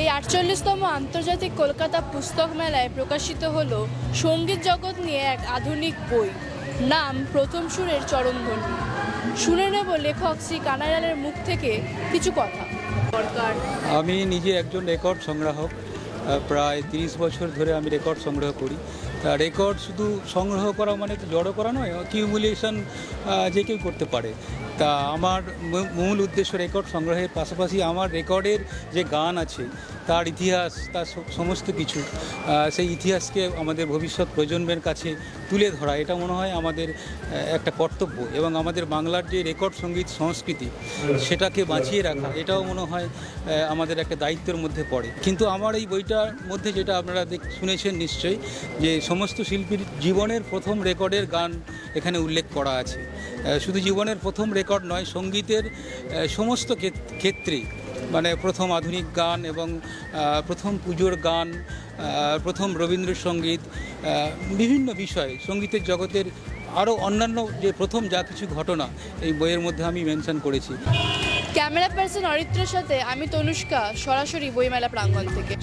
আটচল্লিশতম আন্তর্জাতিক কলকাতা পুস্তক মেলায় প্রকাশিত হল সংগীত জগৎ নিয়ে এক আধুনিক বই। নাম প্রথম সুরের চরণধ্বনি। শুনে নেব লেখক শ্রী কানাইলালের মুখ থেকে কিছু কথা। দরকার। আমি নিজে একজন রেকর্ড সংগ্রাহক। প্রায় তিরিশ বছর ধরে আমি রেকর্ড সংগ্রহ করি। তা রেকর্ড শুধু সংগ্রহ করা মানে তো জড়ো করা নয় কিউমুলেশন যে কেউ করতে পারে। তা আমার মূল উদ্দেশ্য রেকর্ড সংগ্রহের পাশাপাশি আমার রেকর্ডের যে গান আছে, তার ইতিহাস, তার সমস্ত কিছু সেই ইতিহাসকে আমাদের ভবিষ্যৎ প্রজন্মের কাছে তুলে ধরা, এটা মনে হয় আমাদের একটা কর্তব্য এবং আমাদের বাংলার যে রেকর্ড সংগীত সংস্কৃতি, সেটাকে বাঁচিয়ে রাখা, এটাও মনে হয় আমাদের একটা দায়িত্বের মধ্যে পড়ে। কিন্তু আমার এই বইটার মধ্যে যেটা আপনারা দেখ, শুনেছেন নিশ্চয়ই, যে সমস্ত শিল্পীর জীবনের প্রথম রেকর্ডের গান এখানে উল্লেখ করা আছে। শুধু জীবনের প্রথম রেকর্ড নয়, সঙ্গীতের সমস্ত ক্ষেত- ক্ষেত্রেই মানে প্রথম আধুনিক গান এবং প্রথম পুজোর গান প্রথম রবীন্দ্রসঙ্গীত বিভিন্ন বিষয় সঙ্গীতের জগতের আরও অন্যান্য যে প্রথম যা কিছু ঘটনা, এই বইয়ের মধ্যে আমি মেনশন করেছি। ক্যামেরা পার্সন অরিত্রের সাথে আমি তনুষ্কা, সরাসরি বইমেলা প্রাঙ্গণ থেকে।